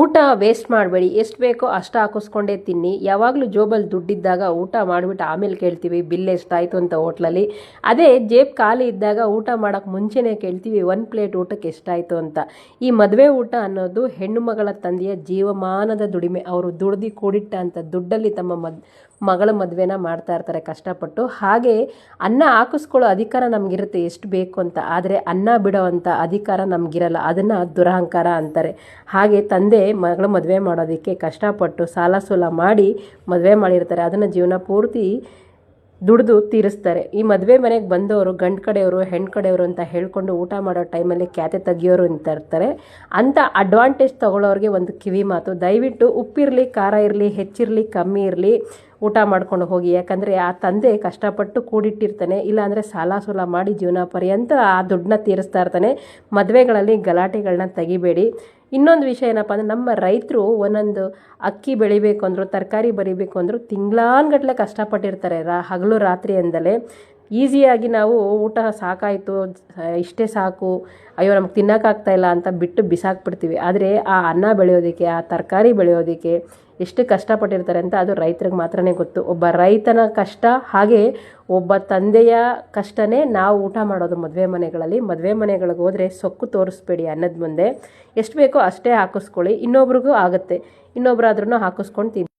ಊಟ ವೇಸ್ಟ್ ಮಾಡಬೇಡಿ. ಎಷ್ಟು ಬೇಕೋ ಅಷ್ಟು ಹಾಕಿಸ್ಕೊಂಡೇ ತಿನ್ನಿ. ಯಾವಾಗಲೂ ಜೋಬಲ್ಲಿ ದುಡ್ಡಿದ್ದಾಗ ಊಟ ಮಾಡಿಬಿಟ್ಟು ಆಮೇಲೆ ಕೇಳ್ತೀವಿ, ಬಿಲ್ ಎಷ್ಟಾಯಿತು? ಅಂತ ಹೋಟ್ಲಲ್ಲಿ. ಅದೇ ಜೇಬ್ ಖಾಲಿ ಇದ್ದಾಗ ಊಟ ಮಾಡೋಕ್ಕೆ ಮುಂಚೆನೇ ಕೇಳ್ತೀವಿ, ಒನ್ ಪ್ಲೇಟ್ ಊಟಕ್ಕೆ ಎಷ್ಟಾಯಿತು? ಅಂತ. ಈ ಮದುವೆ ಊಟ ಅನ್ನೋದು ಹೆಣ್ಣು ಮಗಳ ತಂದೆಯ ಜೀವಮಾನದ ದುಡಿಮೆ. ಅವರು ದುಡ್ದು ಕೂಡಿಟ್ಟ ಅಂತ ದುಡ್ಡಲ್ಲಿ ತಮ್ಮ ಮದ್ ಮಗಳ ಮದುವೆನ ಮಾಡ್ತಾ ಇರ್ತಾರೆ ಕಷ್ಟಪಟ್ಟು. ಹಾಗೆ ಅನ್ನ ಹಾಕಿಸ್ಕೊಳ್ಳೋ ಅಧಿಕಾರ ನಮಗಿರುತ್ತೆ, ಎಷ್ಟು ಬೇಕು ಅಂತ. ಆದರೆ ಅನ್ನ ಬಿಡೋ ಅಂಥ ಅಧಿಕಾರ ನಮಗಿರಲ್ಲ, ಅದನ್ನು ದುರಹಂಕಾರ ಅಂತಾರೆ. ಹಾಗೆ ತಂದೆ ಮಗಳ ಮದುವೆ ಮಾಡೋದಕ್ಕೆ ಕಷ್ಟಪಟ್ಟು ಸಾಲ ಸೂಲ ಮಾಡಿ ಮದುವೆ ಮಾಡಿರ್ತಾರೆ. ಅದನ್ನು ಜೀವನ ಪೂರ್ತಿ ದುಡಿದು ತೀರಿಸ್ತಾರೆ. ಈ ಮದುವೆ ಮನೆಗೆ ಬಂದವರು, ಗಂಡು ಕಡೆಯವರು ಹೆಣ್ಣು ಕಡೆಯವರು ಅಂತ ಹೇಳ್ಕೊಂಡು ಊಟ ಮಾಡೋ ಟೈಮಲ್ಲಿ ಕ್ಯಾತೆ ತೆಗಿಯೋರು ಅಂತ ಇರ್ತಾರೆ. ಅಂಥ ಅಡ್ವಾಂಟೇಜ್ ತಗೊಳ್ಳೋರಿಗೆ ಒಂದು ಕಿವಿ ಮಾತು. ದಯವಿಟ್ಟು ಉಪ್ಪಿರಲಿ, ಖಾರ ಇರಲಿ, ಹೆಚ್ಚಿರಲಿ, ಕಮ್ಮಿ ಇರಲಿ ಊಟ ಮಾಡ್ಕೊಂಡು ಹೋಗಿ. ಯಾಕಂದರೆ ಆ ತಂದೆ ಕಷ್ಟಪಟ್ಟು ಕೂಡಿಟ್ಟಿರ್ತಾನೆ. ಇಲ್ಲಾಂದರೆ ಸಾಲ ಸೂಲ ಮಾಡಿ ಜೀವನ ಪರ್ಯಂತ ಆ ದುಡ್ಡನ್ನ ತೀರಿಸ್ತಾ ಇರ್ತಾನೆ. ಮದುವೆಗಳಲ್ಲಿ ಗಲಾಟೆಗಳನ್ನ ತೆಗಿಬೇಡಿ. ಇನ್ನೊಂದು ವಿಷಯ ಏನಪ್ಪ ಅಂದರೆ ನಮ್ಮ ರೈತರು ಒಂದೊಂದು ಅಕ್ಕಿ ಬೆಳಿಬೇಕು ಅಂದರು, ತರಕಾರಿ ಬರಿಬೇಕು ಅಂದರು, ತಿಂಗ್ಳಾನುಗಟ್ಲೆ ಕಷ್ಟಪಟ್ಟಿರ್ತಾರೆ. ರಾ ಹಗಲು ರಾತ್ರಿ ಎಂದಲೇ ಈಸಿಯಾಗಿ ನಾವು ಊಟ ಸಾಕಾಯಿತು, ಇಷ್ಟೇ ಸಾಕು, ಅಯ್ಯೋ ನಮ್ಗೆ ತಿನ್ನೋಕ್ಕಾಗ್ತಾ ಇಲ್ಲ ಅಂತ ಬಿಟ್ಟು ಬಿಸಾಕ್ಬಿಡ್ತೀವಿ. ಆದರೆ ಆ ಅನ್ನ ಬೆಳೆಯೋದಕ್ಕೆ, ಆ ತರಕಾರಿ ಬೆಳೆಯೋದಕ್ಕೆ ಎಷ್ಟು ಕಷ್ಟಪಟ್ಟಿರ್ತಾರೆ ಅಂತ ಅದು ರೈತರಿಗೆ ಮಾತ್ರನೇ ಗೊತ್ತು. ಒಬ್ಬ ರೈತನ ಕಷ್ಟ, ಹಾಗೆ ಒಬ್ಬ ತಂದೆಯ ಕಷ್ಟನೇ ನಾವು ಊಟ ಮಾಡೋದು ಮದುವೆ ಮನೆಗಳಲ್ಲಿ. ಮದುವೆ ಮನೆಗಳಿಗೆ ಹೋದರೆ ಸೊಕ್ಕು ತೋರಿಸ್ಬೇಡಿ ಅನ್ನದ ಮುಂದೆ. ಎಷ್ಟು ಬೇಕೋ ಅಷ್ಟೇ ಹಾಕಿಸ್ಕೊಳ್ಳಿ. ಇನ್ನೊಬ್ರಿಗೂ ಆಗುತ್ತೆ. ಇನ್ನೊಬ್ರಾದ್ರೂ ಹಾಕಿಸ್ಕೊಂಡು ತಿನ್ನಿ